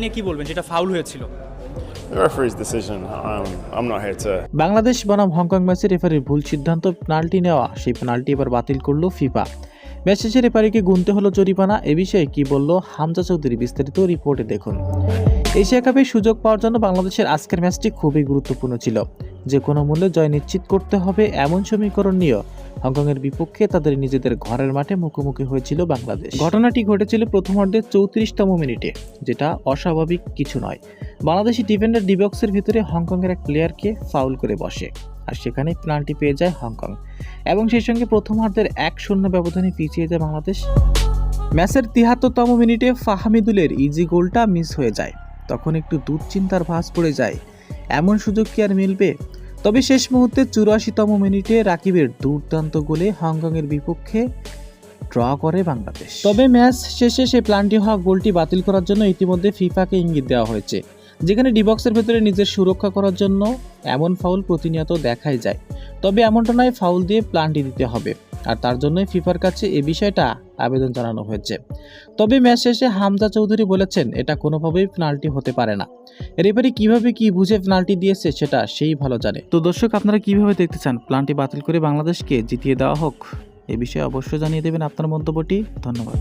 নিয়ে কি বলবেন? যেটা ফাউল হয়েছিল। The referee's decision. I'm not here to Bangladesh বনাম হংকং ম্যাচে রেফারির ভুল সিদ্ধান্ত পেনাল্টি নেওয়া সেই পেনাল্টি এবার বাতিল করল ফিফা। ম্যাচ শেষে রেফারিকে গুনতে হলো জরিমানা এ বিষয়ে কি বলল হামজা চৌধুরী বিস্তারিত রিপোর্টে দেখুন। এশিয়া কাপে সুযোগ পাওয়ার জন্য বাংলাদেশের আজকের ম্যাচটি খুবই গুরুত্বপূর্ণ ছিল। যে কোনো মূল্যে জয় নিশ্চিত করতে হবে, এমন সমীকরণ নিয়ে হংকংয়ের বিপক্ষে তাদের নিজেদের ঘরের মাঠে মুখোমুখি হয়েছিল বাংলাদেশ। ঘটনাটি ঘটেছিল প্রথমার্ধের চৌত্রিশতম মিনিটে, যেটা অস্বাভাবিক কিছু নয়। বাংলাদেশি ডিফেন্ডার ডিবক্সের ভিতরে হংকংয়ের এক প্লেয়ারকে ফাউল করে বসে, আর সেখানে পেনাল্টি পেয়ে যায় হংকং। এবং সেই সঙ্গে প্রথমার্ধের এক শূন্য ব্যবধানে পিছিয়ে যায় বাংলাদেশ। ম্যাচের তিহাত্তরতম মিনিটে ফাহামিদুলের ইজি গোলটা মিস হয়ে যায়। তখন একটু দুশ্চিন্তার ভাঁজ পড়ে যায়। এমন সুযোগ কি আর মিলবে? তবে শেষ মুহূর্তে চুরাশিতম মিনিটে রাকিবের দুর্দান্ত গোলে হংকংয়ের বিপক্ষে ড্র করে বাংলাদেশ। তবে ম্যাচ শেষে সেই প্ল্যানটি হওয়া গোলটি বাতিল করার জন্য ইতিমধ্যে ফিফাকে ইঙ্গিত দেওয়া হয়েছে। যেখানে ডিবক্সের ভেতরে নিজের সুরক্ষা করার জন্য এমন ফাউল প্রতিনিয়ত দেখাই যায়। তবে এমনটা নয়, ফাউল দিয়ে প্ল্যানটি দিতে হবে। আর তার জন্যই ফিফার কাছে এ বিষয়টা আবেদন জানানো হয়েছে। তবে ম্যাচ শেষে হামজা চৌধুরী বলেছেন, এটা কোনোভাবেই পেনাল্টি হতে পারে না। রেফারি কীভাবে কি বুঝে পেনাল্টি দিয়েছে সেটা সেই ভালো জানে। তো দর্শক, আপনারা কীভাবে দেখতে চান প্লানটি বাতিল করে বাংলাদেশকে জিতিয়ে দেওয়া হোক? এ বিষয়ে অবশ্যই জানিয়ে দেবেন আপনার মন্তব্যটি। ধন্যবাদ।